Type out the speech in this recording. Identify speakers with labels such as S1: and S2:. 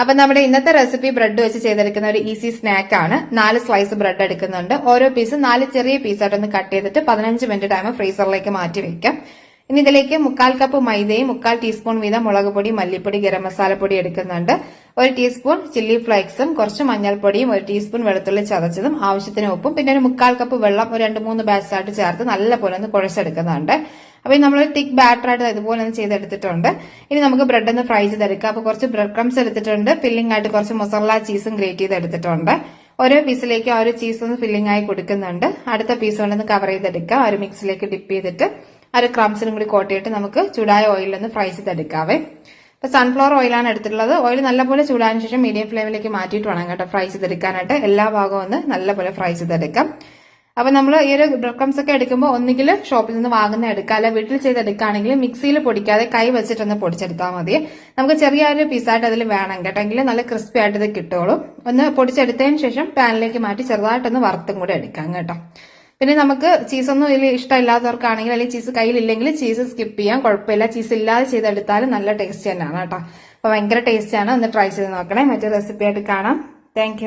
S1: അപ്പൊ നമ്മുടെ ഇന്നത്തെ റെസിപ്പി ബ്രെഡ് വെച്ച് ചെയ്തെടുക്കുന്ന ഒരു ഈസി സ്നാക്ക് ആണ്. നാല് സ്ലൈസ് ബ്രെഡ് എടുക്കുന്നുണ്ട്. ഓരോ പീസ് നാല് ചെറിയ പീസായിട്ടൊന്ന് കട്ട് ചെയ്തിട്ട് പതിനഞ്ച് മിനിറ്റ് ടൈം ഫ്രീസറിലേക്ക് മാറ്റി വെക്കാം. ഇനി ഇതിലേക്ക് മുക്കാൽ കപ്പ് മൈദയും മുക്കാൽ ടീസ്പൂൺ വീതം മുളക് പൊടി മല്ലിപ്പൊടി ഗരം മസാലപ്പൊടി എടുക്കുന്നുണ്ട്. ഒരു ടീസ്പൂൺ ചില്ലി ഫ്ലേക്സും കുറച്ച് മഞ്ഞൾപ്പൊടിയും ഒരു ടീസ്പൂൺ വെളുത്തുള്ളി ചതച്ചതും ആവശ്യത്തിന് ഉപ്പും പിന്നെ ഒരു മുക്കാൽ കപ്പ് വെള്ളം ഒരു രണ്ട് മൂന്ന് ബാച്ചായിട്ട് ചേർത്ത് നല്ലപോലെ ഒന്ന് കുഴച്ചെടുക്കുന്നുണ്ട്. അപ്പൊ നമ്മൾ തിക്ക് ബാറ്റർ ആയിട്ട് ഇതുപോലെ ഒന്ന് ചെയ്തെടുത്തിട്ടുണ്ട്. ഇനി നമുക്ക് ബ്രെഡ് ഒന്ന് ഫ്രൈ ചെയ്തെടുക്കാം. അപ്പോൾ കുറച്ച് ബ്രെഡ് ക്രംസ് എടുത്തിട്ടുണ്ട്. ഫില്ലിംഗ് ആയിട്ട് കുറച്ച് മൊസറല ചീസും ഗ്രേറ്റ് ചെയ്തെടുത്തിട്ടുണ്ട്. ഓരോ പീസിലേക്ക് ആ ഒരു ചീസ് ഒന്ന് ഫില്ലിംഗ് ആയി കൊടുക്കുന്നുണ്ട്. അടുത്ത പീസ് കൊണ്ടൊന്ന് കവർ ചെയ്തെടുക്കുക ആ ഒരു മിക്സിലേക്ക് ഡിപ്പ് ചെയ്തിട്ട് ആ ഒരു ക്രംസിനും കൂടി കോട്ടിയിട്ട് നമുക്ക് ചൂടായ ഓയിലിൽ ഒന്ന് ഫ്രൈ ചെയ്തെടുക്കാവേ. അപ്പോൾ സൺഫ്ലവർ ഓയിലാണ് എടുത്തിട്ടുള്ളത്. ഓയിൽ നല്ലപോലെ ചൂടായതിനു ശേഷം മീഡിയം ഫ്ലെയിമിലേക്ക് മാറ്റിയിട്ട് വേണം കേട്ടോ ഫ്രൈ ചെയ്തെടുക്കാനായിട്ട്. എല്ലാ ഭാഗവും ഒന്ന് നല്ലപോലെ ഫ്രൈ ചെയ്തെടുക്കാം. അപ്പൊ നമ്മൾ ഈ ഒരു ബ്രെഡ് ക്രംസ് ഒക്കെ എടുക്കുമ്പോൾ ഒന്നുകിൽ ഷോപ്പിൽ നിന്ന് വാങ്ങുന്ന എടുക്കുക അല്ല വീട്ടിൽ ചെയ്ത് എടുക്കുകയാണെങ്കിൽ മിക്സിയിൽ പൊടിക്കാതെ കൈ വെച്ചിട്ടൊന്ന് പൊടിച്ചെടുത്താൽ മതി. നമുക്ക് ചെറിയൊരു പീസായിട്ട് അതിൽ വേണം കേട്ടെങ്കിൽ നല്ല ക്രിസ്പി ആയിട്ട് ഇത് കിട്ടുള്ളൂ ഒന്ന് പൊടിച്ചെടുത്തതിന് ശേഷം പാനിലേക്ക് മാറ്റി ചെറുതായിട്ടൊന്ന് വറുത്തും കൂടെ എടുക്കാം കേട്ടോ. പിന്നെ നമുക്ക് ചീസൊന്നും ഇതിൽ ഇഷ്ടമില്ലാത്തവർക്കാണെങ്കിൽ അല്ലെങ്കിൽ ചീസ് കയ്യിലില്ലെങ്കിൽ ചീസ് സ്കിപ്പ് ചെയ്യാം. കുഴപ്പമില്ല. ചീസ് ഇല്ലാതെ ചെയ്തെടുത്താലും നല്ല ടേസ്റ്റ് തന്നെയാണ് കേട്ടോ. അപ്പൊ ഭയങ്കര ടേസ്റ്റാണ് ഒന്ന് ട്രൈ ചെയ്ത് നോക്കണേ. മറ്റൊരു റെസിപ്പി ആയിട്ട് കാണാം. താങ്ക്